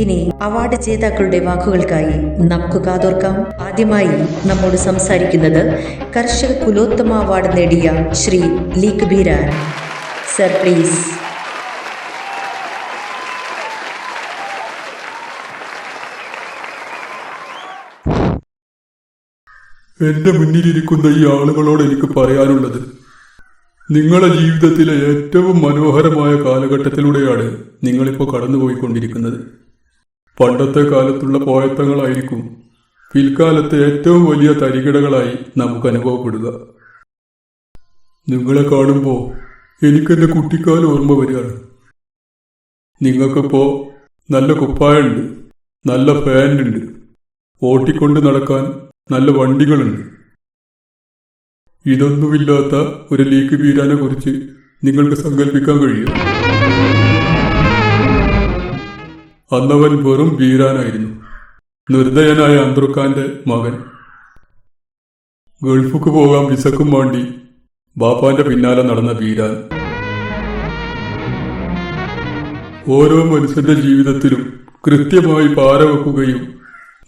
ഇനി അവാർഡ് ജേതാക്കളുടെ വാക്കുകൾക്കായി നമുക്ക് കാതോർക്കാം. ആദ്യമായി നമ്മോട് സംസാരിക്കുന്നത് കർഷക കുലോത്തമ അവാർഡ് നേടിയ ശ്രീ ലീഗ് ബീരാൻ. Sir please. എന്റെ മുന്നിലിരിക്കുന്ന ഈ ആളുകളോട് എനിക്ക് പറയാനുള്ളത് നിങ്ങളുടെ ജീവിതത്തിലെ ഏറ്റവും മനോഹരമായ കാലഘട്ടത്തിലൂടെയാണ് നിങ്ങളിപ്പോൾ കടന്നുപോയിക്കൊണ്ടിരിക്കുന്നത്. പണ്ടത്തെ കാലത്തുള്ള പോയത്തങ്ങളായിരിക്കും. പിൽക്കാലത്തെ ഏറ്റവും വലിയ തരികിടകളായി നമുക്ക് അനുഭവപ്പെടുക. നിങ്ങളെ കാണുമ്പോൾ എനിക്കെന്റെ കുട്ടിക്കാലം ഓർമ്മ വരികയാണ്. നിങ്ങൾക്കിപ്പോ നല്ല കുപ്പായുണ്ട് നല്ല ഫാനുണ്ട് ഓട്ടിക്കൊണ്ട് നടക്കാൻ നല്ല വണ്ടികളുണ്ട്. ഇതൊന്നുമില്ലാത്ത ഒരു ലീക്ക് വീരാനെ കുറിച്ച് നിങ്ങൾക്ക് സങ്കല്പിക്കാൻ കഴിയും. അന്നവൻ വെറും വീരാനായിരുന്നു. നിർദ്ദയനായ അന്ത്രുഖാന്റെ മകൻ. ഗൾഫുക്ക് പോകാൻ വിസക്കും വേണ്ടി ബാപ്പാന്റെ പിന്നാലെ നടന്ന വീരാൻ. ഓരോ മനുഷ്യന്റെ ജീവിതത്തിലും കൃത്യമായി പാരവെക്കുകയും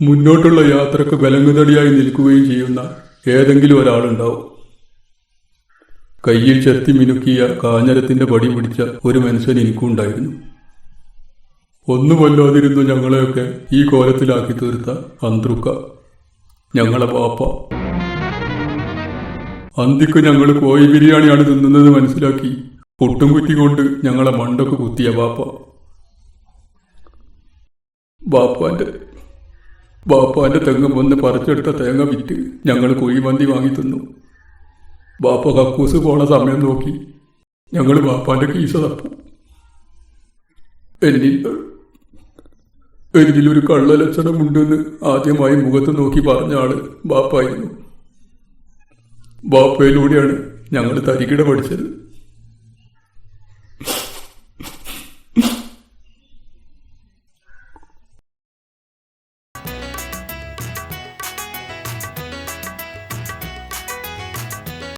മുന്നോട്ടുള്ള യാത്രയ്ക്ക് വിലങ്ങുതടിയായി നിൽക്കുകയും ചെയ്യുന്ന ഏതെങ്കിലും ഒരാളുണ്ടാവും. കയ്യിൽ ചെത്തി മിനുക്കിയ കാഞ്ഞരത്തിന്റെ പടി പിടിച്ച ഒരു മനുഷ്യൻ എനിക്കുണ്ടായിരുന്നു. ഒന്നുമല്ലാതിരുന്നു ഞങ്ങളെയൊക്കെ ഈ കോലത്തിലാക്കി തീർത്ത അന്ത്രുക്ക. ഞങ്ങളെ പാപ്പ. അന്തിക്ക് ഞങ്ങൾ കോഴി ബിരിയാണിയാണ് തിന്നുന്നത് മനസ്സിലാക്കി പൊട്ടും കുറ്റിക്കൊണ്ട് ഞങ്ങളെ മണ്ടൊക്കെ കുത്തിയ ബാപ്പ ബാപ്പാന്റെ ബാപ്പാന്റെ തെങ്ങ് വന്ന് പറിച്ചെടുത്ത തേങ്ങ വിറ്റ് ഞങ്ങൾ കുഴിമന്തി വാങ്ങി തിന്നു. ബാപ്പ കക്കൂസ് പോണ സമയം നോക്കി ഞങ്ങൾ ബാപ്പാന്റെ കീശ തപ്പു. എന്നിൽ എന്നിലൊരു കള്ളലക്ഷണമുണ്ടെന്ന് ആദ്യമായി മുഖത്ത് നോക്കി പറഞ്ഞ ആൾ ബാപ്പായിരുന്നു. ബാപ്പയിലൂടെയാണ് ഞങ്ങൾ തരികിട പഠിച്ചത്